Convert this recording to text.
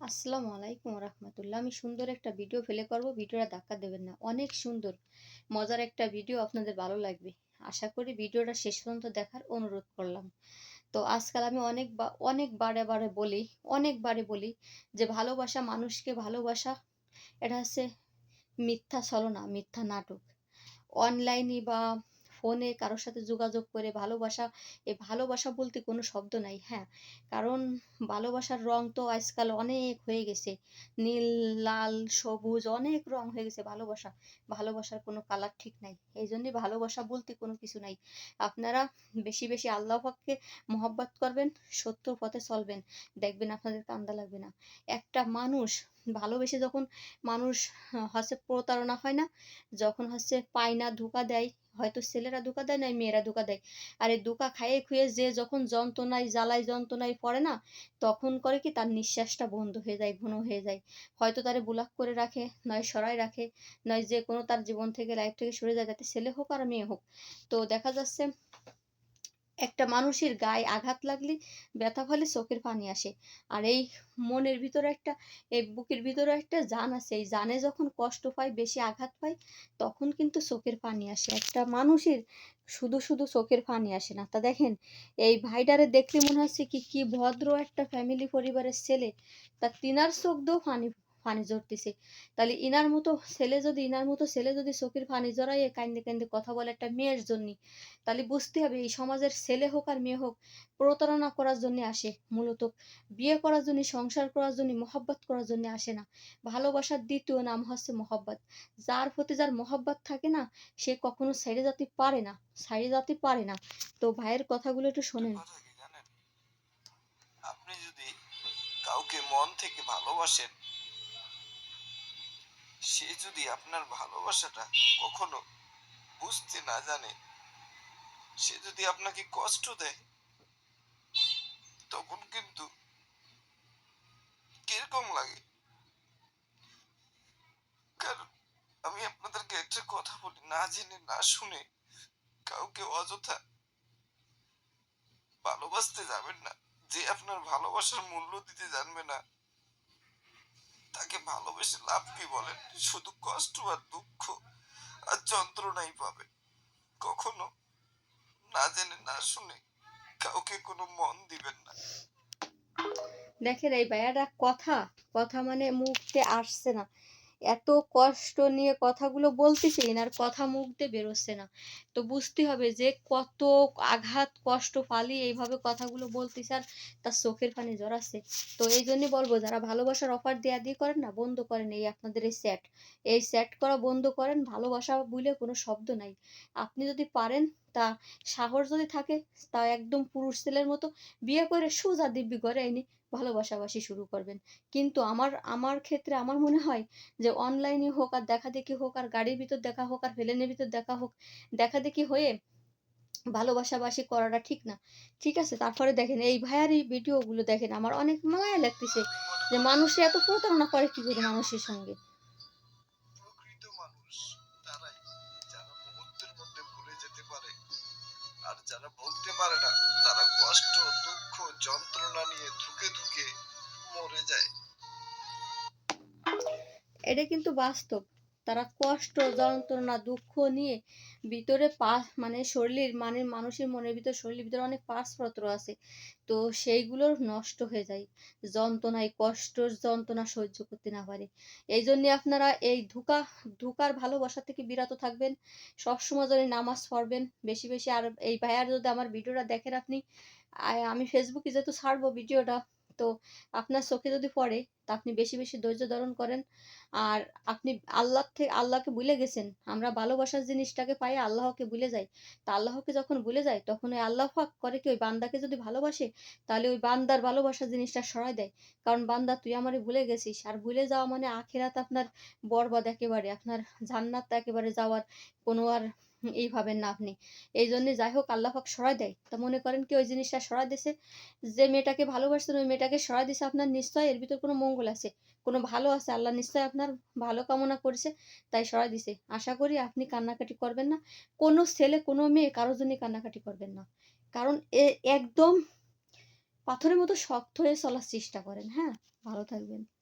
আসসালামু আলাইকুম রহমতুল্লাহ। আমি সুন্দর একটা ভিডিও ফেলে করব। ভিডিওটা ধাক্কা দেবেন না। অনেক সুন্দর। মজার একটা ভিডিও আপনাদের ভালো লাগবে। আশা করি ভিডিওটা শেষ পর্যন্ত দেখার অনুরোধ করলাম। তো আজকাল আমি অনেক অনেক বারে বারে বলি অনেকবারে বলি যে ভালোবাসা মানুষকে ভালোবাসা, এটা হচ্ছে মিথ্যা ছলনা, মিথ্যা নাটক। অনলাইনে বা ফোনে কারোর সাথে যোগাযোগ করে ভালোবাসা এই ভালোবাসা বলতে কোনো শব্দ নাই হ্যাঁ। কারণ ভালোবাসার রং তো আজকাল অনেক হয়ে গেছে। নীল, লাল, সবুজ অনেক রং হয়ে গেছে ভালোবাসা। ভালোবাসার কোনো কালার ঠিক নাই। এই জন্যই ভালোবাসা বলতে কোনো কিছু নাই। আপনারা বেশি বেশি আল্লাহ পাককে মহব্বত করবেন, সত্য পথে চলবেন। দেখবেন আপনাদের কান্দা লাগবে না। একটা মানুষ ভালোবেসে যখন মানুষ, হচ্ছে প্রতারণা হয় না, যখন হচ্ছে পায় না ধোকা দেয় হয়তো ছেলেরা ধোকা দেয় না মেয়েরা ধোকা দেয়। আর এই ধোকা খাইয়ে খুয়ে যে যখন যন্ত্রণায়, জ্বালায় যন্ত্রণায় পড়ে না, তখন করে কি তার নিঃশ্বাসটা বন্ধ হয়ে যায়, ঘন হয়ে যায়। হয়তো তারে ব্লক করে রাখে, নয় সরায় রাখে, নয় যে কোনো তার জীবন থেকে লাইফ থেকে সরে যায়, যাতে ছেলে হোক আর মেয়ে হোক। তো দেখা যাচ্ছে একটা মানুষের গায়ে আঘাত লাগলে ব্যথা ফলে চোখের পানি আসে। আর এই মনের ভিতরে একটা, এই বুকের ভিতরে একটা জান আছে। এই জানে যখন কষ্ট পায়, বেশি আঘাত পায়, তখন কিন্তু চোখের পানি আসে। একটা মানুষের শুধু শুধু চোখের পানি আসে না। তা দেখেন, এই ভাইটারে দেখলে মনে হচ্ছে কি কি ভদ্র একটা ফ্যামিলি পরিবারের ছেলে। তা তিনার চোখ দিয়েও পানি পানি জড়তেছে তাহলে ইনার মতো ছেলে যদি ইনার মতো ছেলে যদি চোখের পানি জড়াইয়ে কান্দে কান্দে কথা বলে একটা মেয়ের জন্য তাহলে বুঝতে হবে এই সমাজের ছেলে হোক আর মেয়ে হোক প্রতারণা করার জন্য আসে মূলত। বিয়ে করার জন্য সংসার করার জন্য মহব্বত করার জন্য আসে না। ভালোবাসার দ্বিতীয় নাম হচ্ছে মহব্বত। যার প্রতি যার মহব্বত থাকে না সে কখনো ছেড়ে যেতে পারে না ছেড়ে যেতে পারে না। তো ভাইয়ের কথাগুলো একটু শোনেন। আপনি যদি কাউকে মন থেকে ভালোবাসেন সে যদি আপনার ভালোবাসাটা কখনো বুঝতে না জানে, সে যদি আপনাকে কষ্ট দেয়, তখন কিন্তু কীরকম লাগে? কারণ আমি আপনাদেরকে একটা কথা বলি, না জেনে, না শুনে কাউকে অযথা ভালোবাসতে যাবেন না। যে আপনার ভালোবাসার মূল্য দিতে জানবে না ভালোবেসে লাভ কি বলেন? শুধু কষ্ট আর দুঃখ আর যন্ত্রণাই পাবে। কখনো না জেনে, না শুনে কাউকে কোনো মন দিবেন না। দেখেন এই ভাইয়াটা কথা কথা মানে মুখতে আসছে না। এত কষ্ট নিয়ে কথাগুলো বলতেছে এনার কথা মুখ দিয়ে বেরোচ্ছে না। তো বুঝতে হবে যে কত আঘাত, কষ্ট পালি এইভাবে কথাগুলো বলতেছে আর তার চোখের পানি জড়াচ্ছে। তো এই জন্যই বলব, যারা ভালোবাসার অফার দেয়া দিয়ে করেন না, বন্ধ করেন এই আপনাদের এই স্যাট এই স্যাট করা বন্ধ করেন, ভালোবাসা বলে কোনো শব্দ নাই। আপনি যদি পারেন, তা সাহস যদি থাকে, তা একদম পুরুষ ছেলের মতো বিয়ে করে সোজা দিব্যি ঘরে এনে ভালোবাসাবাসি শুরু করবেন। কিন্তু আমার আমার ক্ষেত্রে আমার মনে হয় যে অনলাইনে হোক আর দেখা দেখি হোক আর গাড়ির ভিতর দেখা হোক আর প্লেনের ভিতর দেখা হোক দেখা দেখি হয়ে ভালোবাসাবাসি করাটা ঠিক না। ঠিক আছে, তারপরে দেখেন এই ভাইয়ার এই ভিডিওগুলো দেখেন, আমার অনেক মায়া লাগতেছে যে মানুষ এত প্রতারণা করে কি করে মানুষের সঙ্গে। যারা পারে না, তারা কষ্ট যন্ত্রণা নিয়ে ধুকে ধুকে মরে যায়। এটা কিন্তু বাস্তব। তারা কষ্ট, যন্ত্রণা, দুঃখ নিয়ে ভিতরে পা মানে শরীরের মানে মানুষের মনের ভিতর, শরীরের ভিতরে অনেক পাসপত্র আছে। তো সেইগুলো নষ্ট হয়ে যায়। যন্ত্রণায় কষ্ট যন্ত্রণা সহ্য করতে না পারে। এই জন্যে আপনারা এই ধোকা, ধোকার ভালোবাসা থেকে বিরত থাকবেন। সবসময় যদি নামাজ পড়বেন। বেশি বেশি আর এই ভাইয়ার যদি আমার ভিডিওটা দেখেন আপনি আমি ফেসবুকে যেহেতু ছাড়বো ভিডিওটা তো আপনার চোখে যদি পড়ে, তা আপনি বেশি বেশি ধৈর্য ধারণ করেন। আর আপনি আল্লাহ থেকে আল্লাহকে ভুলে গেছেন, আমরা ভালোবাসার জিনিসটাকে পাই, আল্লাহকে ভুলে যাই। তা আল্লাহকে যখন ভুলে যায়, তখন ওই আল্লাহ পাক করে কি, ওই বান্দাকে যদি ভালোবাসে, তাহলে ওই বান্দার ভালোবাসার জিনিসটা সরাই দেয়। কারণ বান্দা, তুই আমারে ভুলে গেছিস, আর ভুলে যাওয়া মানে আখেরাত আপনার বরবাদ একেবারে, আপনার জান্নাত একেবারে যাওয়ার কোনো আর এই ভাবেন না আপনি। এই জন্য যাই হোক, আল্লাহ পাক সরাই দেয়। তা মনে করেন কি ওই জিনিসটা সরাই দিছে? যে মেয়েটাকে ভালোবাসতেন ওই মেয়েটাকে সরাই দিছে আপনার নিশ্চয় এর ভিতর কোনো মঙ্গল আছে? কোনো ভালো আছে? আল্লাহ নিশ্চয় আপনার ভালো কামনা করেছে, তাই সরাই দিছে। আশা করি আপনি কান্নাকাটি করবেন না। কোনো ছেলে, কোনো মেয়ে কারোর জন্য কান্নাকাটি করবেন না। কারণ এ একদম পাথরের মতো শক্ত হয়ে চলার চেষ্টা করেন হ্যাঁ? ভালো থাকবেন।